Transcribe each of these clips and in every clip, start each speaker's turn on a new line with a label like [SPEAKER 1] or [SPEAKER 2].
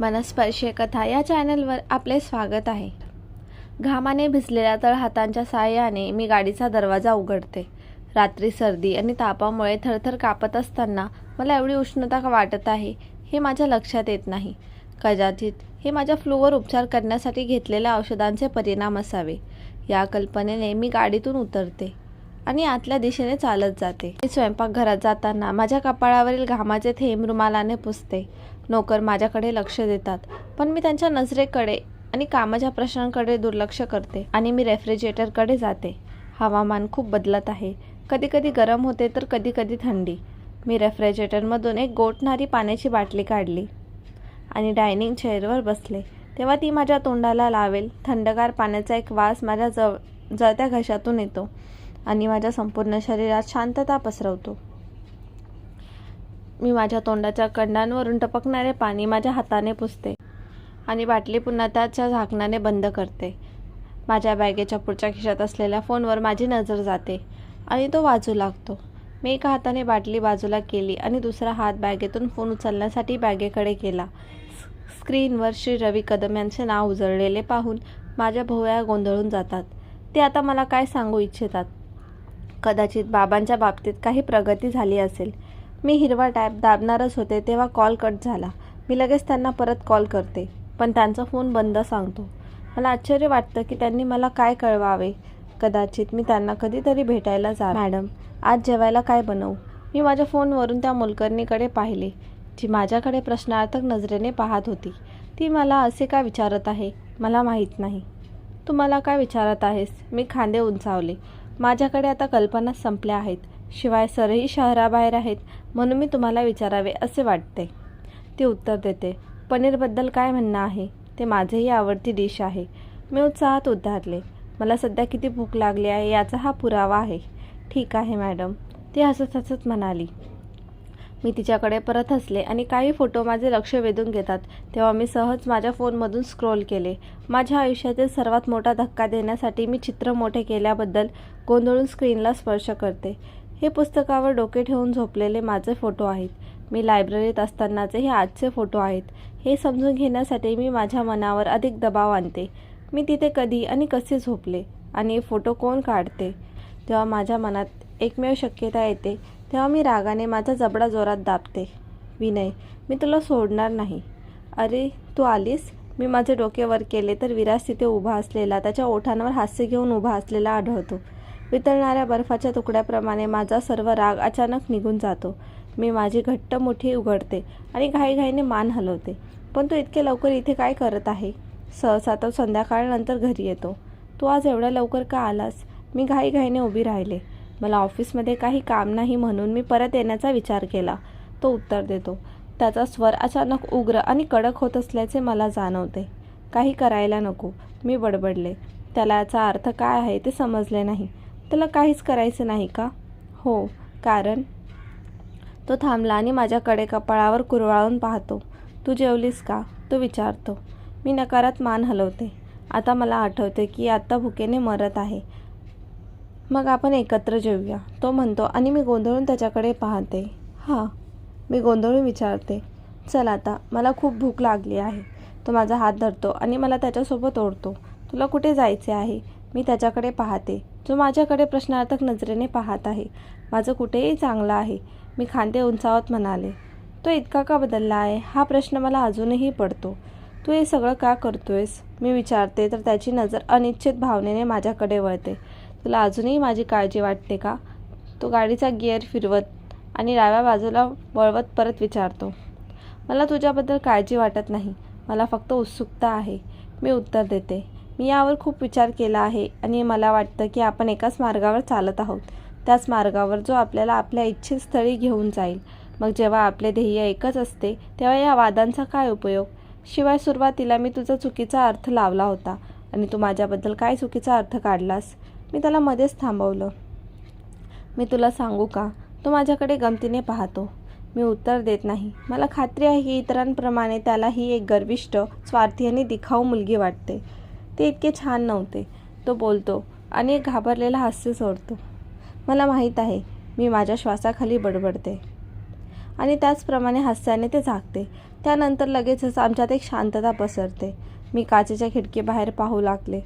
[SPEAKER 1] मनस्पर्शी कथा या चॅनलवर आपले स्वागत आहे. घामाने भिजलेल्या तळहातांच्या साहाय्याने मी गाडीचा दरवाजा उघडते. रात्री सर्दी आणि तापामुळे थरथर कापत असताना मला एवढी उष्णता वाटत आहे हे माझ्या लक्षात येत नाही. कदाचित हे माझ्या फ्लूवर उपचार करण्यासाठी घेतलेल्या औषधांचे परिणाम असावे. या कल्पनेने मी गाडीतून उतरते आणि आतल्या दिशेने चालत जाते. मी स्वयंपाकघरात जाताना माझ्या कपाळावरील घामाचे थेंब रुमालाने पुसते. नोकर माझ्याकडे लक्ष देतात. पण मी त्यांच्या नजरेकडे आणि कामाच्या प्रश्नांकडे दुर्लक्ष करते आणि मी रेफ्रिजरेटरकडे जाते. हवामान खूप बदलत आहे. कधीकधी गरम होते तर कधीकधी थंडी. मी रेफ्रिजरेटरमधून एक गोठणारी पाण्याची बाटली काढली आणि डायनिंग चेअरवर बसले. तेव्हा ती माझ्या तोंडाला लावेल. थंडगार पाण्याचा एक वास माझ्या जव जळत्या घशातून येतो आणि माझ्या संपूर्ण शरीरात शांतता पसरवतो. मी माझ्या तोंडाच्या कंडांवरून टपकणारे पाणी माझ्या हाताने पुसते आणि बाटली पुन्हा त्याच्या झाकणाने बंद करते. माझ्या बॅगेच्या पुढच्या खिशात असलेल्या फोनवर माझी नजर जाते आणि तो वाजू लागतो. मी एका हाताने बाटली बाजूला केली आणि दुसरा हात बॅगेतून फोन उचलण्यासाठी बॅगेकडे केला. स्क्रीनवर श्री रवी कदम यांचे नाव उजळलेले पाहून माझ्या भोवया गोंधळून जातात. ते आता मला काय सांगू इच्छितात? कदाचित बाबांच्या बाबतीत काही प्रगती झाली असेल. मी हिरवा टॅप दाबणारच होते तेव्हा कॉल कट झाला. मी लगेच त्यांना परत कॉल करते पण त्यांचा फोन बंद सांगतो. मला आश्चर्य वाटतं की त्यांनी मला काय कळवावे. कदाचित मी त्यांना कधीतरी भेटायला जा मॅडम आज जेवायला काय बनवू? मी माझ्या फोनवरून त्या मोलकर्णीकडे पाहिले जी माझ्याकडे प्रश्नार्थक नजरेने पाहत होती. ती मला असे का विचारत आहे? मला माहीत नाही. तू मला काय विचारत आहेस? मी खांदे उंचावले. माझ्याकडे आता कल्पना संपल्या आहेत. शिवाय सरही शहराबाहेर आहेत. म्हणून मी तुम्हाला विचारावे असे वाटते. ती उत्तर देते पनीरबद्दल काय म्हणणं आहे? ते माझेही आवडती डिश आहे. मी उत्साहात उद्धारले मला सध्या किती भूक लागली आहे याचा हा पुरावा आहे. ठीक आहे मॅडम. ती हसत हसत म्हणाली. मी तिच्याकडे परत हसले आणि काही फोटो माझे लक्ष वेधून घेतात तेव्हा मी सहज माझ्या फोनमधून स्क्रोल केले. माझ्या आयुष्यातील सर्वात मोठा धक्का देण्यासाठी मी चित्र मोठे केल्याबद्दल गोंधळून स्क्रीनला स्पर्श करते. हे पुस्तकावर डोके ठेवून झोपलेले माझे फोटो आहेत. मी लायब्ररीत असतानाचे हे आजचे फोटो आहेत. हे समजून घेण्यासाठी मी माझ्या मनावर अधिक दबाव आणते. मी तिथे कधी आणि कसे झोपले? आणि हे फोटो कोण काढते? तेव्हा माझ्या मनात एकमेव शक्यता येते तेव्हा मी रागाने माझा जबडा जोरात दाबते. विनय मी तुला सोडणार नाही. अरे तू आलीस? मी माझे डोके वर केले तर विराज तिथे उभा असलेला त्याच्या ओठांवर हास्य घेऊन उभा असलेला आढळतो. वितळणाऱ्या बर्फाच्या तुकड्याप्रमाणे माझा सर्व राग अचानक निघून जातो. मी माझी घट्ट मुठी उघडते आणि घाईघाईने मान हलवते. पण तू इतके लवकर इथे काय करत आहे? सहसा तो संध्याकाळनंतर घरी येतो. तू आज एवढ्या लवकर का आलास? मी घाईघाईने उभी राहिले. मला ऑफिसमध्ये काही काम नाही म्हणून मी परत येण्याचा विचार केला. तो उत्तर देतो त्याचा स्वर अचानक उग्र आणि कडक होत असल्याचे मला जाणवते. काही करायला नको. मी बडबडले. त्याला याचा अर्थ काय आहे ते समजले नाही. त्याला काहीच करायचं नाही का? हो कारण तो थांबला आणि माझ्याकडे कपाळावर कुरवाळून पाहतो. तू जेवलीस का? तो विचारतो. मी नकारात मान हलवते. आता मला आठवते की आत्ता भुकेने मरत आहे. मग आपण एकत्र जेवूया तो म्हणतो आणि मी गोंधळून त्याच्याकडे पाहते. हां. मी गोंधळून विचारते. चल आता मला खूप भूक लागली आहे. तो माझा हात धरतो आणि मला त्याच्यासोबत ओढतो. तुला कुठे जायचे आहे? मी त्याच्याकडे पाहते. जो माझ्याकडे प्रश्नार्थक नजरेने पाहत आहे माझं कुठेही चांगलं आहे मी खांदे उंचावत म्हणाले. तो इतका का बदलला आहे? हा प्रश्न मला अजूनही पडतो. तू हे सगळं का करतोयस? मी विचारते तर त्याची नजर अनिश्चित भावनेने माझ्याकडे वळते. तुला अजूनही माझी काळजी वाटते का? तो गाडीचा गिअर फिरवत आणि डाव्या बाजूला वळवत परत विचारतो. मला तुझ्याबद्दल काळजी वाटत नाही. मला फक्त उत्सुकता आहे. मी उत्तर देते. मी यावर खूप विचार केला आहे आणि मला वाटतं की आपण एकाच मार्गावर चालत आहोत. त्याच मार्गावर जो आपल्याला आपल्या इच्छित स्थळी घेऊन जाईल. मग जेव्हा आपले ध्येय एकच असते तेव्हा या वादांचा काय उपयोग? शिवाय सुरुवातीला मी तुझा चुकीचा अर्थ लावला होता आणि तू माझ्याबद्दल काय चुकीचा अर्थ काढलास? मी त्याला मध्येच थांबवलं. मी तुला सांगू का? तो माझ्याकडे गमतीने पाहतो. मी उत्तर देत नाही. मला खात्री आहे की इतरांप्रमाणे त्याला ही एक गर्विष्ट स्वार्थी आणि दिखाऊ मुलगी वाटते. ते इतके छान नव्हते. तो बोलतो आणि एक घाबरलेला हास्य सोडतो. मला माहीत आहे मी माझ्या श्वासाखाली बडबडते. आणि त्याचप्रमाणे हास्याने ते झाकते. त्यानंतर लगेचच आमच्यात एक शांतता पसरते. मी काचेच्या खिडकीबाहेर पाहू लागले.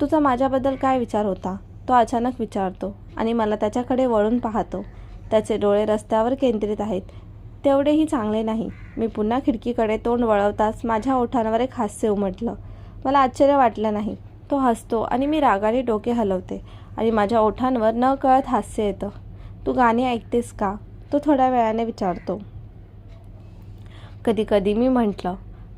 [SPEAKER 1] तुझा माझ्याबद्दल काय विचार होता? तो अचानक विचारतो आणि मला त्याच्याकडे वळून पाहतो. त्याचे डोळे रस्त्यावर केंद्रित आहेत. तेवढेही चांगले नाही. मी पुन्हा खिडकीकडे तोंड वळवताच माझ्या ओठांवर एक हास्य उमटलं. मला आश्चर्य वाटलं नाही. तो हसतो आणि मी रागाने डोके हलवते आणि माझ्या ओठांवर न कळत हास्य येतं. तू गाणी ऐकतेस का? तो थोड्या वेळाने विचारतो. कधी कधी मी म्हटलं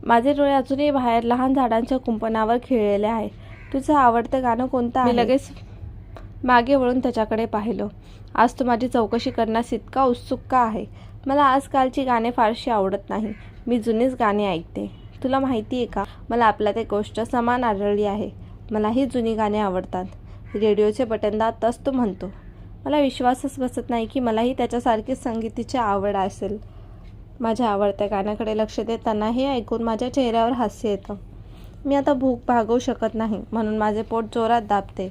[SPEAKER 1] माझे डोळे अजूनही बाहेर लहान झाडांच्या कुंपणावर खिळलेले आहे. तुझं आवडतं गाणं कोणतं आहे? लगेच मागे वळून त्याच्याकडे पाहिलं. आज तू माझी चौकशी करण्यास इतका उत्सुक का आहे? मला आजकालची गाणे फारशी आवडत नाही. मी जुनीच गाणी ऐकते. तुला माहिती आहे का? मला आपल्यात एक गोष्ट समान आढळली आहे. मलाही जुनी गाणे आवडतात. रेडिओचे बटन तस तो म्हणतो मला विश्वासच बसत नाही की मलाही त्याच्यासारखी संगीतीची आवड असेल. माझ्या आवडत्या गाण्याकडे लक्ष देताना हे ऐकून माझ्या चेहऱ्यावर हास्य येतं. मी आता भूक भागवू शकत नाही म्हणून माझे पोट जोरात दाबते.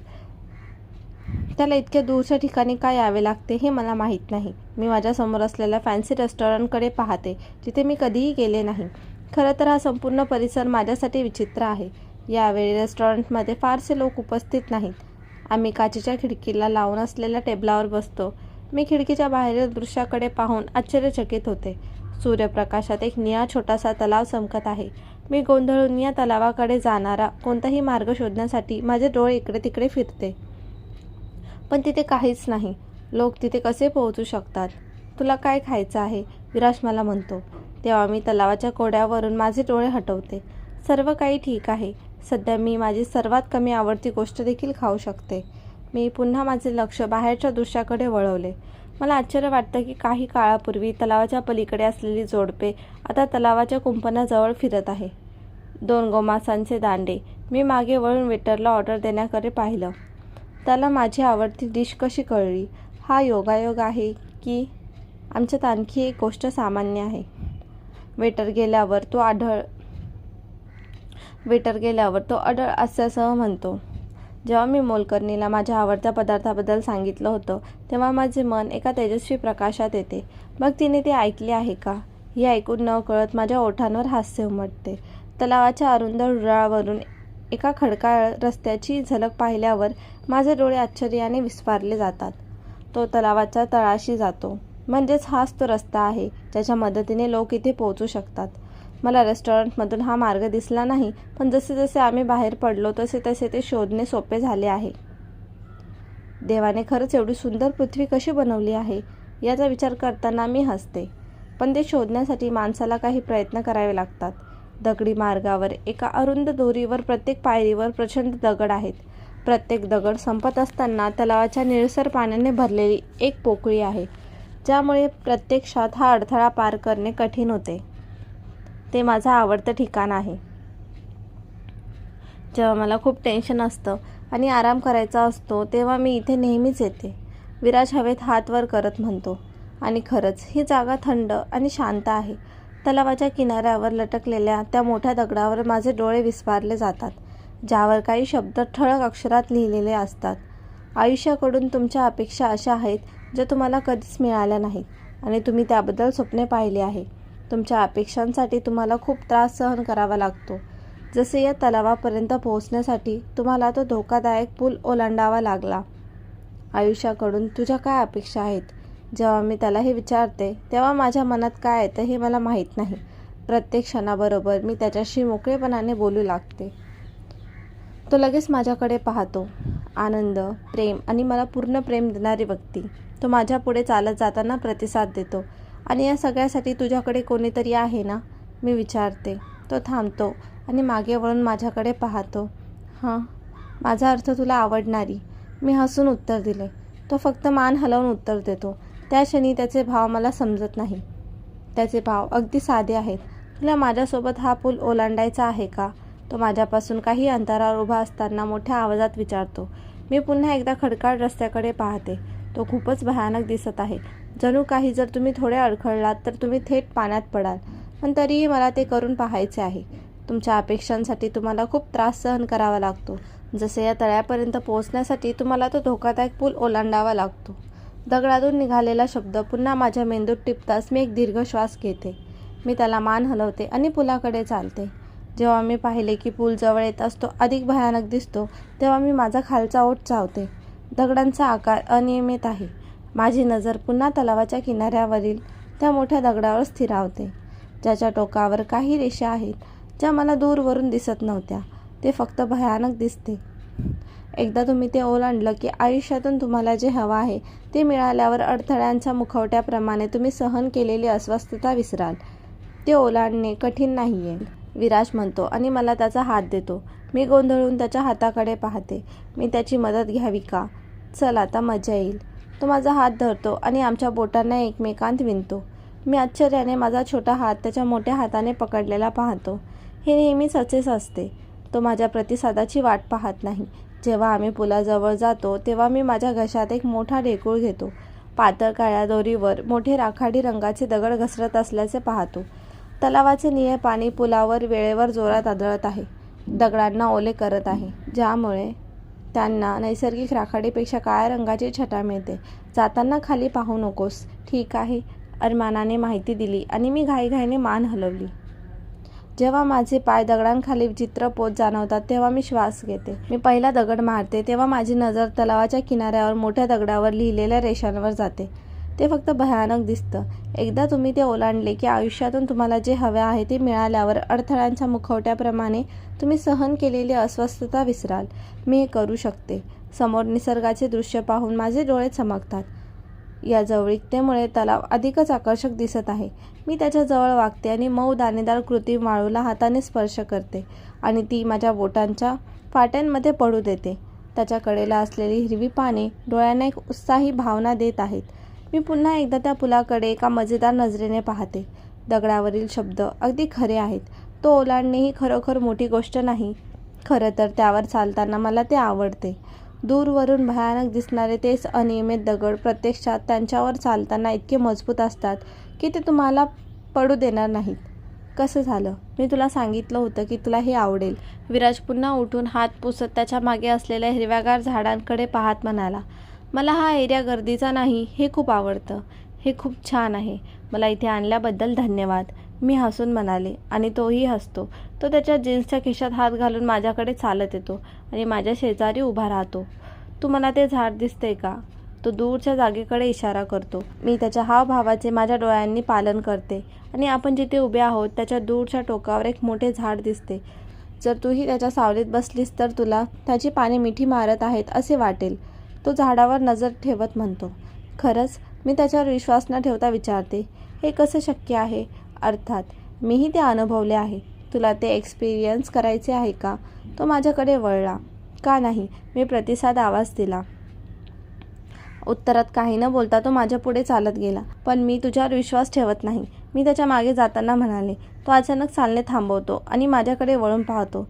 [SPEAKER 1] त्याला इतक्या दूरच्या ठिकाणी काय यावे लागते हे मला माहीत नाही. मी माझ्यासमोर असलेल्या फॅन्सी रेस्टॉरंटकडे पाहते जिथे मी कधीही गेले नाही. खरं तर हा संपूर्ण परिसर माझ्यासाठी विचित्र आहे. यावेळी रेस्टॉरंटमध्ये फारसे लोक उपस्थित नाहीत. आम्ही काचेच्या खिडकीला लावून असलेल्या टेबलावर बसतो. मी खिडकीच्या बाहेरील दृश्याकडे पाहून आश्चर्यचकित होते. सूर्यप्रकाशात एक निळा छोटासा तलाव चमकत आहे. मी गोंधळून या तलावाकडे जाणारा कोणताही मार्ग शोधण्यासाठी माझे डोळे इकडे तिकडे फिरते. पण तिथे काहीच नाही. लोक तिथे कसे पोहोचू शकतात? तुला काय खायचं आहे? विराज मला म्हणतो. तेव्हा मी तलावाच्या कोड्यावरून माझे डोळे हटवते. सर्व काही ठीक आहे. सध्या मी माझी सर्वात कमी आवडती गोष्ट देखील खाऊ शकते. मी पुन्हा माझे लक्ष बाहेरच्या दृश्याकडे वळवले. मला आश्चर्य वाटतं की काही काळापूर्वी तलावाच्या पलीकडे असलेली जोडपे आता तलावाच्या कुंपणाजवळ फिरत आहे. दोन गोमासांचे दांडे. मी मागे वळून वेटरला ऑर्डर देण्याकडे पाहिलं. त्याला माझी आवडती डिश कशी कळली? हा योगायोग आहे की? आमच्यात आणखी एक गोष्ट सामान्य आहे. वेटर गेल्यावर तो आढळ वेटर गेल्यावर तो अडळ हास्यासह म्हणतो जेव्हा मी मोलकर्णीला माझ्या आवडत्या पदार्थाबद्दल सांगितलं होतं तेव्हा माझे मन एका तेजस्वी प्रकाशात येते. मग तिने ते ऐकले आहे का? हे ऐकून न कळत माझ्या ओठांवर हास्य उमटते. तलावाच्या अरुंद रुळावरून एका खडकाळ रस्त्याची झलक पाहिल्यावर माझे डोळे आश्चर्याने विस्फारले जातात. तो तलावाच्या तळाशी जातो. म्हणजेच हाच तो रस्ता आहे ज्याच्या मदतीने लोक इथे पोहोचू शकतात. मला रेस्टॉरंटमधून हा मार्ग दिसला नाही पण जसे जसे आम्ही बाहेर पडलो तसे तसे ते शोधणे सोपे झाले आहे. देवाने खरंच एवढी सुंदर पृथ्वी कशी बनवली आहे याचा विचार करताना मी हसते. पण ते शोधण्यासाठी माणसाला काही प्रयत्न करावे लागतात. दगडी मार्गावर एका अरुंद दोरीवर प्रत्येक पायरीवर प्रचंड दगड आहेत. प्रत्येक दगड संपत असताना तलावाच्या निळसर पाण्याने भरलेली एक पोकळी आहे. ज्यामुळे प्रत्यक्षात हा अडथळा पार करणे कठीण होते. ते माझं आवडतं ठिकाण आहे. जेव्हा मला खूप टेन्शन असतं आणि आराम करायचा असतो तेव्हा मी इथे नेहमीच येते. विराज हवेत हात वर करत म्हणतो आणि खरंच ही जागा थंड आणि शांत आहे. तलावाच्या किनाऱ्यावर लटकलेल्या त्या मोठ्या दगडावर माझे डोळे विस्फारले जातात ज्यावर काही शब्द ठळक अक्षरात लिहिलेले असतात. आयुष्याकडून तुमच्या अपेक्षा अशा आहेत ज्या तुम्हाला कधीच मिळाल्या नाहीत आणि तुम्ही त्याबद्दल स्वप्ने पाहिली आहे. तुमच्या अपेक्षांसाठी तुम्हाला खूप त्रास सहन करावा लागतो. जसे या तलावापर्यंत पोहोचण्यासाठी तुम्हाला तो धोकादायक पूल ओलांडावा लागला. आयुष्याकडून तुझ्या काय अपेक्षा आहेत? जेव्हा मी त्याला हे विचारते तेव्हा माझ्या मनात काय येतं हे मला माहीत नाही. प्रत्येक क्षणाबरोबर मी त्याच्याशी मोकळेपणाने बोलू लागते. तो लगेच माझ्याकडे पाहतो. आनंद प्रेम आणि मला पूर्ण प्रेम देणारी व्यक्ती. तो माझ्या पुढे चालत जाताना प्रतिसाद देतो. आणि या सगळ्यासाठी तुझ्याकडे कोणीतरी आहे ना? मी विचारते. तो थांबतो आणि मागे वळून माझ्याकडे पाहतो. हां माझा अर्थ तुला आवडणारी. मी हसून उत्तर दिले. तो फक्त मान हलवून उत्तर देतो. त्या क्षणी त्याचे भाव मला समजत नाही. त्याचे भाव अगदी साधे आहेत. तुला माझ्यासोबत हा पूल ओलांडायचा आहे का? तो माझ्यापासून काही अंतरावर उभा असताना मोठ्या आवाजात विचारतो मी पुन्हा एकदा खडकाळ रस्त्याकडे पाहते. तो खूपच भयानक दिसत आहे. जणू काही जर तुम्ही थोडे अडखळलात तर तुम्ही थेट पाण्यात पडाल. पण तरीही मला ते करून पाहायचे आहे. तुमच्या अपेक्षांसाठी तुम्हाला खूप त्रास सहन करावा लागतो. जसे या तळ्यापर्यंत पोहोचण्यासाठी तुम्हाला तो धोकादायक पूल ओलांडावा लागतो. दगडातून निघालेला शब्द पुन्हा माझ्या मेंदूत टिपताच मी एक दीर्घ श्वास घेते. मी त्याला मान हलवते आणि पुलाकडे चालते. जेव्हा मी पाहिले की पूल जवळ येत असतो अधिक भयानक दिसतो तेव्हा मी माझा खालचा ओठ चावते. दगडांचा आकार अनियमित आहे. माझी नजर पुन्हा तलावाच्या किनाऱ्यावरील त्या मोठ्या दगडावर स्थिरावते ज्याच्या टोकावर काही रेषा आहेत ज्या मला दूरवरून दिसत नव्हत्या. ते फक्त भयानक दिसते. एकदा तुम्ही ते ओलांडलं की आयुष्यातून तुम्हाला जे हवं आहे ते मिळाल्यावर अडथळ्यांच्या मुखवट्याप्रमाणे तुम्ही सहन केलेली अस्वस्थता विसराल. ते ओलांडणे कठीण नाही आहे विराज म्हणतो आणि मला त्याचा हात देतो. मी गोंधळून त्याच्या हाताकडे पाहते. मी त्याची मदत घ्यावी का? चल आता मजा येईल. तो माझा हात धरतो आणि आमच्या बोटांना एकमेकांत विणतो. मी आश्चर्याने माझा छोटा हात त्याच्या मोठ्या हाताने पकडलेला पाहतो. हे नेहमीच असेच असते. तो माझ्या प्रतिसादाची वाट पाहत नाही. जेव्हा आम्ही पुलाजवळ जातो तेव्हा मी माझ्या घशात एक मोठा ढेकूळ घेतो. पातळ काळ्या दोरीवर मोठे राखाडी रंगाचे दगड घसरत असल्याचे पाहतो. तलावाचे निळे पाणी पुलावर वेळेवर जोरात आदळत आहे. दगडांना ओले करत आहे ज्यामुळे त्यांना नैसर्गिक राखाडीपेक्षा काळ्या रंगाची छटा मिळते. जाताना खाली पाहू नकोस. ठीक आहे अरमानाने माहिती दिली आणि मी घाईघाईने मान हलवली. जेव्हा माझे पाय दगडांखाली चित्रपोत जाणवतात तेव्हा मी श्वास घेते. मी पहिला दगड मारते तेव्हा माझी नजर तलावाच्या किनाऱ्यावर मोठ्या दगडावर लिहिलेल्या रेषांवर जाते. ते फक्त भयानक दिसतं. एकदा तुम्ही ते ओलांडले की आयुष्यातून तुम्हाला जे हवे आहे ते मिळाल्यावर अडथळ्यांच्या मुखवट्याप्रमाणे तुम्ही सहन केलेली अस्वस्थता विसराल. मी हे करू शकते. समोर निसर्गाचे दृश्य पाहून माझे डोळे चमकतात. या जवळीकतेमुळे तलाव अधिकच आकर्षक दिसत आहे. मी त्याच्याजवळ वागते आणि मऊ दाणेदार कृती माळूला हाताने स्पर्श करते आणि ती माझ्या बोटांच्या फाट्यांमध्ये पडू देते. त्याच्या कडेला असलेली हिरवी पाने डोळ्यांना एक उत्साही भावना देत आहेत. मी पुन्हा एकदा त्या पुलाकडे एका मजेदार नजरेने पाहते. दगडावरील शब्द अगदी खरे आहेत. तो ओलांडणे ही खरोखर मोठी गोष्ट नाही. खरं तर त्यावर चालताना मला ते आवडते. दूरवरून भयानक दिसणारे तेच अनियमित दगड प्रत्यक्षात त्यांच्यावर चालताना इतके मजबूत असतात की ते तुम्हाला पडू देणार नाहीत. कसं झालं? मी तुला सांगितलं होतं की तुला हे आवडेल. विराज पुन्हा उठून हात पुसत त्याच्यामागे असलेल्या हिरव्यागार झाडांकडे पाहत म्हणाला मला हा एरिया गर्दीचा नाही हे खूप आवडतं. हे खूप छान आहे. मला इथे आणल्याबद्दल धन्यवाद. मी हसून म्हणाले आणि तोही हसतो. तो त्याच्या जीन्सच्या खिशात हात घालून माझ्याकडे चालत येतो आणि माझ्या शेजारी उभा राहतो. तू मला ते झाड दिसते का? तो दूरच्या जागेकडे इशारा करतो. मी त्याच्या हावभावाचे माझ्या डोळ्यांनी पालन करते आणि आपण जिथे उभे आहोत त्याच्या दूरच्या टोकावर एक मोठे झाड दिसते. जर तूही त्याच्या सावलीत बसलीस तर तुला त्याची पाने मिठी मारत आहेत असे वाटेल. तो झाडावर नजर ठेवत म्हणतो खरंच मी त्याच्यावर विश्वास न ठेवता विचारते हे कसं शक्य आहे? अर्थात मीही ते अनुभवले आहे. तुला ते एक्सपिरियन्स करायचे आहे का? तो माझ्याकडे वळला. का नाही? मी प्रतिसाद आवाज दिला. उत्तरात काही न बोलता तो माझ्या पुढे चालत गेला. पण मी तुझ्यावर विश्वास ठेवत नाही. मी त्याच्यामागे जाताना म्हणाले तो अचानक चालणे थांबवतो आणि माझ्याकडे वळून पाहतो.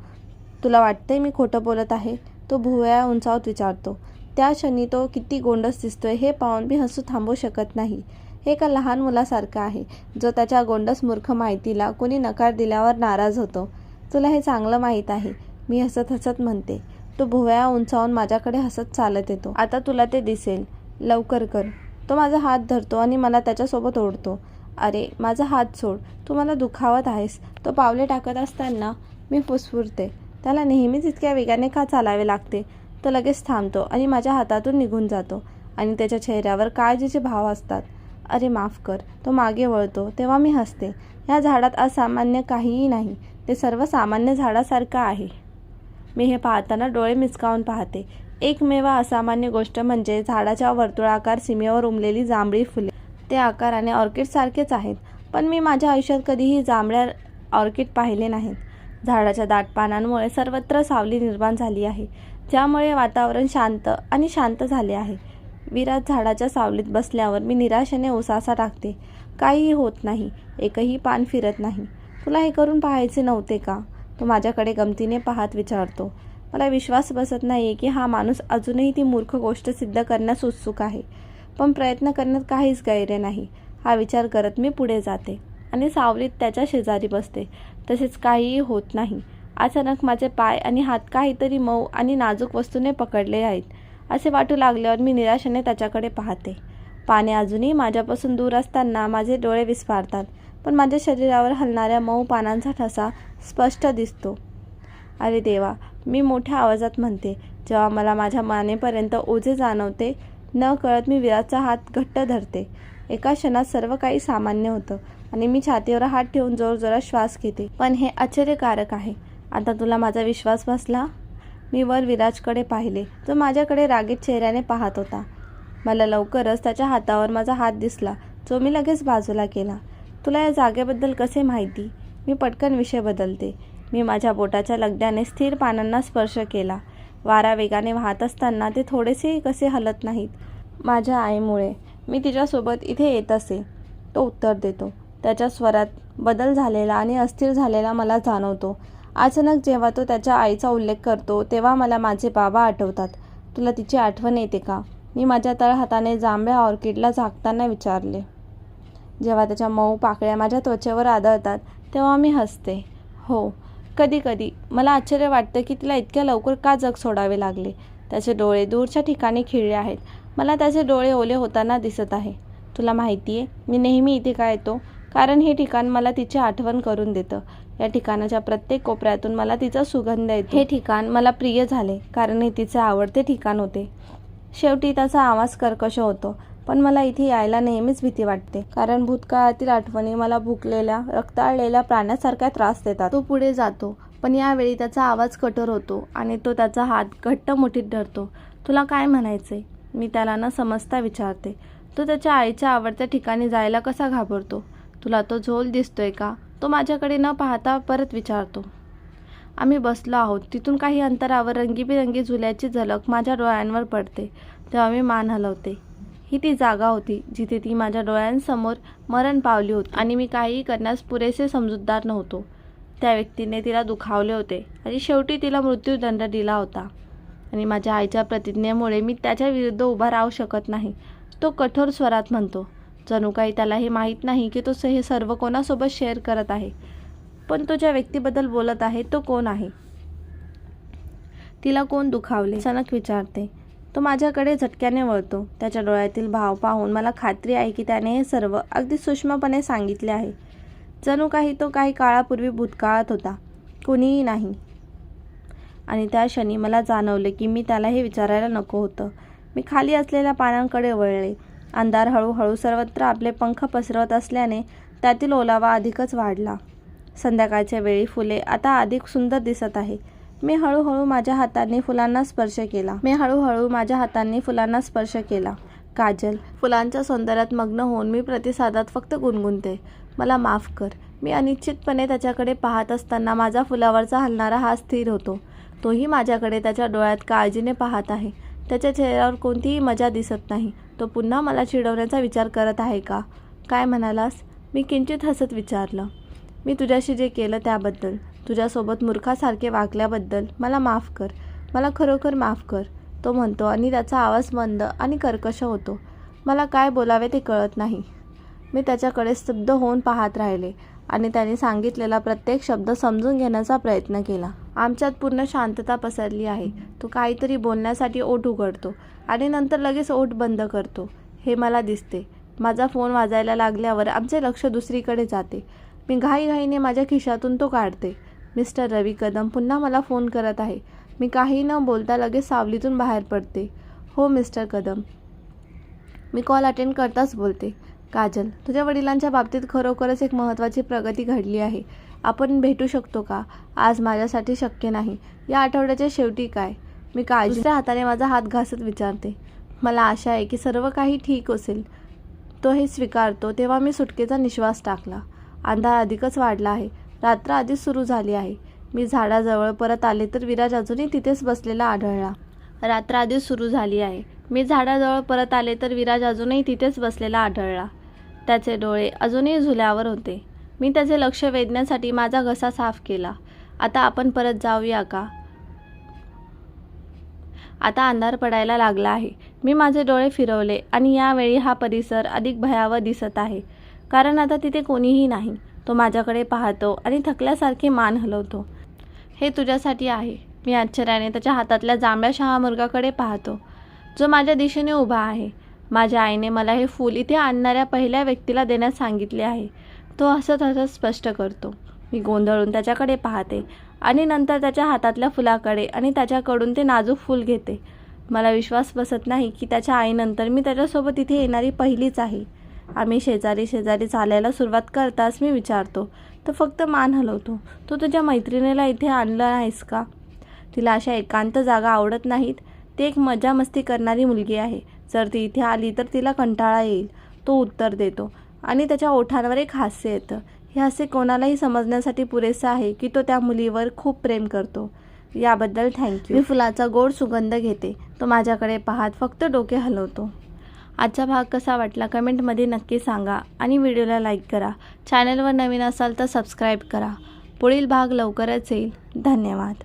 [SPEAKER 1] तुला वाटतंय मी खोटं बोलत आहे? तो भुवया उंचावत विचारतो. त्या क्षणी तो किती गोंडस दिसतोय हे पाहून मी हसू थांबवू शकत नाही. हे एका लहान मुलासारखं आहे जो त्याच्या गोंडस मूर्ख माहितीला कोणी नकार दिल्यावर नाराज होतो. तुला हे चांगलं माहीत आहे मी हसत हसत म्हणते. तो भुवया उंचावून माझ्याकडे हसत चालत येतो. आता तुला ते दिसेल. लवकर कर. तो माझा हात धरतो आणि मला त्याच्यासोबत ओढतो. अरे माझा हात सोड. तू मला दुखावत आहेस. तो पावले टाकत असताना मी फुसफुरते. त्याला नेहमीच इतक्या वेगाने का चालावे लागते? तो लगेच थांबतो आणि माझ्या हातातून निघून जातो. आणि त्याच्या चेहऱ्यावर काळजीचे भाव असतात. अरे माफ कर तो मागे वळतो तेव्हा मी हसते. ह्या झाडात असामान्य काहीही नाही ते सर्वसामान्य झाडासारखं आहे. मी हे पाहताना डोळे मिचकावून पाहते. एकमेवा असामान्य गोष्ट म्हणजे झाडाच्या वर्तुळाकार सीमेवर उमलेली जांभळी फुले. ते आकाराने ऑर्किडसारखेच आहेत पण मी माझ्या आयुष्यात कधीही जांभळ्या ऑर्किड पाहिले नाहीत. झाडाच्या दाट पानांमुळे सर्वत्र सावली निर्माण झाली आहे. ज्यामुळे वातावरण शांत आणि शांत झाले आहे. विराट झाडाच्या सावलीत बसल्यावर मी निराशेने उसासा टाकते. काहीही होत नाही. एकही पान फिरत नाही. तुला हे करून पाहायचे नव्हते का? तो माझ्याकडे गमतीने पाहत विचारतो. मला विश्वास बसत नाही की हा माणूस अजूनही ती मूर्ख गोष्ट सिद्ध करण्यास उत्सुक आहे. पण प्रयत्न करण्यात काहीच गैर्य नाही. हा विचार करत मी पुढे जाते आणि सावलीत त्याच्या शेजारी बसते. तसेच काहीही होत नाही. अचानक माझे पाय आणि हात काहीतरी मऊ आणि नाजूक वस्तूने पकडले आहेत असे वाटू लागल्यावर मी निराशेने त्याच्याकडे पाहते. पाने अजूनही माझ्यापासून दूर असताना माझे डोळे विस्फारतात पण माझ्या शरीरावर हलणाऱ्या मऊ पानांचा ठसा स्पष्ट दिसतो. अरे देवा मी मोठ्या आवाजात म्हणते जेव्हा मला माझ्या मानेपर्यंत ओझे जाणवते न कळत मी विराजचा हात घट्ट धरते. एका क्षणात सर्व काही सामान्य होतं. आणि मी छातीवर हात ठेवून जोरजोरात श्वास घेते. पण हे आश्चर्यकारक आहे. आता तुला माझा विश्वास बसला? मी वर विराजकडे पाहिले. तो माझ्याकडे रागीत चेहऱ्याने पाहत होता. मला लवकरच त्याच्या हातावर माझा हात दिसला. जो मी लगेच बाजूला केला. तुला या जागेबद्दल कसे माहिती? मी पटकन विषय बदलते. मी माझ्या बोटाच्या लगद्याने स्थिर पानांना स्पर्श केला. वारा वेगाने वाहत असताना ते थोडेसेही कसे हलत नाहीत. माझ्या आईमुळे मी तिच्यासोबत इथे येत असे. तो उत्तर देतो. त्याच्या स्वरात बदल झालेला आणि अस्थिर झालेला मला जाणवतो. अचानक जेव्हा तो त्याच्या आईचा उल्लेख करतो तेव्हा मला माझे बाबा आठवतात. तुला तिची आठवण येते का? मी माझ्या तळहाताने जांभळ्या ऑर्किडला झाकताना विचारले. जेव्हा त्याच्या मऊ पाकळ्या माझ्या त्वचेवर आदळतात तेव्हा मी हसते. हो कधी कधी मला आश्चर्य वाटतं की तिला इतक्या लवकर का जग सोडावे लागले? त्याचे डोळे दूरच्या ठिकाणी खिळले आहेत. मला त्याचे डोळे ओले होताना दिसत आहे. तुला माहिती आहे मी नेहमी इथे का येतो? कारण हे ठिकाण मला तिची आठवण करून देतं. या ठिकाणाच्या प्रत्येक कोपऱ्यातून मला तिचा सुगंध येतो. हे ठिकाण मला प्रिय झाले कारण हे तिचे आवडते ठिकाण होते. शेवटी त्याचा आवाज कर्कश होतो पण मला इथे यायला नेहमीच भीती वाटते कारण भूतकाळातील आठवणी मला भुकलेल्या रक्ताळलेल्या प्राण्यासारख्या त्रास देतात. तो पुढे जातो पण यावेळी त्याचा आवाज कठोर होतो आणि तो त्याचा हात घट्ट मुठीत धरतो. तुला काय म्हणायचंय? मी त्याला न समजता विचारते. तो त्याच्या आईच्या आवडत्या ठिकाणी जायला कसा घाबरतो? तुला तो झोल दिसतोय का? तो माझ्याकडे न पाहता परत विचारतो. आम्ही बसलो आहोत. तिथून काही अंतरावर रंगीबिरंगी झुल्याची झलक माझ्या डोळ्यांवर पडते. तेव्हा मी मान हलवते. ही ती जागा होती जिथे ती माझ्या डोळ्यांसमोर मरण पावली होती आणि मी काहीही करण्यास पुरेसे समजूतदार नव्हतो. त्या व्यक्तीने तिला दुखावले होते आणि शेवटी तिला मृत्यूदंड दिला होता. आणि माझ्या आईच्या प्रतिज्ञेमुळे मी त्याच्या विरुद्ध उभा राहू शकत नाही तो कठोर स्वरात म्हणतो. जणू काही त्याला हे माहीत नाही की तो हे सर्व कोणासोबत शेअर करत आहे. पण तो ज्या व्यक्तीबद्दल बोलत आहे तो कोण आहे? तिला कोण दुखावले? अचानक विचारते. तो माझ्याकडे झटक्याने वळतो. त्याच्या डोळ्यातील भाव पाहून मला खात्री आहे की त्याने हे सर्व अगदी सूक्ष्मपणे सांगितले आहे. जणू काही तो काही काळापूर्वी भूतकाळात होता. कुणीही नाही. आणि त्या क्षणी मला जाणवले की मी त्याला हे विचारायला नको होतं. मी खाली असलेल्या पानांकडे वळले. अंधार हळूहळू सर्वत्र आपले पंख पसरवत असल्याने त्यातील ओलावा अधिकच वाढला. संध्याकाळच्या वेळी फुले आता अधिक सुंदर दिसत आहे. मी हळूहळू माझ्या हातांनी फुलांना स्पर्श केला. मी हळूहळू माझ्या हातांनी फुलांना स्पर्श केला. काजल फुलांच्या सौंदर्यात मग्न होऊन मी प्रतिसादात फक्त गुणगुणते. मला माफ कर. मी अनिश्चितपणे त्याच्याकडे पाहत असताना माझा फुलावरचा हलणारा हा स्थिर होतो. तोही माझ्याकडे त्याच्या डोळ्यात काळजीने पाहत आहे. त्याच्या चेहऱ्यावर कोणतीही मजा दिसत नाही. तो पुन्हा मला चिडवण्याचा विचार करत आहे का? काय म्हणालास? मी किंचित हसत विचारलं. मी तुझ्याशी जे केलं त्याबद्दल. तुझ्यासोबत मूर्खासारखे वागल्याबद्दल मला माफ कर. मला खरोखर माफ कर. तो म्हणतो आणि त्याचा आवाज मंद आणि कर्कश होतो. मला काय बोलावे ते कळत नाही. मी त्याच्याकडे स्तब्ध होऊन पाहत राहिले आणि त्याने सांगितलेला प्रत्येक शब्द समजून घेण्याचा प्रयत्न केला. आमच्यात पूर्ण शांतता पसरली आहे. तो काहीतरी बोलण्यासाठी ओठ उघडतो आणि नंतर लगेच ओठ बंद करतो. हे मला दिसते. माझा फोन वाजायला लागल्यावर आमचे लक्ष दुसरीकडे जाते. मी घाईघाईने माझ्या खिशातून तो काढते. मिस्टर रवी कदम पुन्हा मला फोन करत आहे. मी काही न बोलता लगेच सावलीतून बाहेर पडते. हो मिस्टर कदम. मी कॉल अटेंड करताच बोलते. काजल तुझ्या वडिलांच्या बाबतीत खरोखरच एक महत्त्वाची प्रगती घडली आहे. आपण भेटू शकतो का? आज माझ्यासाठी शक्य नाही. या आठवड्याच्या शेवटी काय? मी काळजीच्या हाताने माझा हात घासत विचारते. मला आशा आहे की सर्व काही ठीक असेल. तो हे स्वीकारतो तेव्हा मी सुटकेचा निश्वास टाकला. अंधार अधिकच वाढला आहे. रात्र आधीच सुरू झाली आहे. मी झाडाजवळ परत आले तर विराज अजूनही तिथेच बसलेला आढळला. रात्र आधीच सुरू झाली आहे. मी झाडाजवळ परत आले तर विराज अजूनही तिथेच बसलेला आढळला. त्याचे डोळे अजूनही झुल्यावर होते. मी त्याचे लक्ष वेधण्यासाठी माझा घसा साफ केला. आता आपण परत जाऊया का? आता अंधार पडायला लागला आहे. मी माझे डोळे फिरवले आणि यावेळी हा परिसर अधिक भयावह दिसत आहे. कारण आता तिथे कोणीही नाही. तो माझ्याकडे पाहतो आणि थकल्यासारखे मान हलवतो. हे तुझ्यासाठी आहे. मी आश्चर्याने त्याच्या हातातल्या जांभ्या शहामुर्गाकडे पाहतो. जो माझ्या दिशेने उभा आहे. माझ्या आईने मला हे फूल इथे आणणाऱ्या पहिल्या व्यक्तीला देण्यास सांगितले आहे. तो हसत हसत स्पष्ट करतो. मी गोंधळून त्याच्याकडे पाहते आणि नंतर त्याच्या हातातल्या फुलाकडे आणि त्याच्याकडून ते नाजूक फूल घेते. मला विश्वास बसत नाही की त्याच्या आईनंतर मी त्याच्यासोबत इथे येणारी पहिलीच आहे. आम्ही शेजारी शेजारी चालायला सुरुवात करताच मी विचारतो तो फक्त मान हलवतो. तो तुझ्या मैत्रिणीला इथे आणलं नाहीस का? तिला अशा एकांत जागा आवडत नाहीत. ती एक मजा मस्ती करणारी मुलगी आहे. जर ती इथे आली तर तिला कंटाळा येईल. तो उत्तर देतो आणि त्याच्या ओठांवर एक हास्य येतं. हे हास्य कोणालाही समजण्यासाठी पुरेसं आहे की तो त्या मुलीवर खूप प्रेम करतो. याबद्दल थँक्यू मी फुलाचा गोड सुगंध घेते. तो माझ्याकडे पाहत फक्त डोके हलवतो. आजचा भाग कसा वाटला कमेंटमध्ये नक्की सांगा आणि व्हिडिओला लाईक करा. चॅनलवर नवीन असाल तर सबस्क्राईब करा. पुढील भाग लवकरच येईल. धन्यवाद.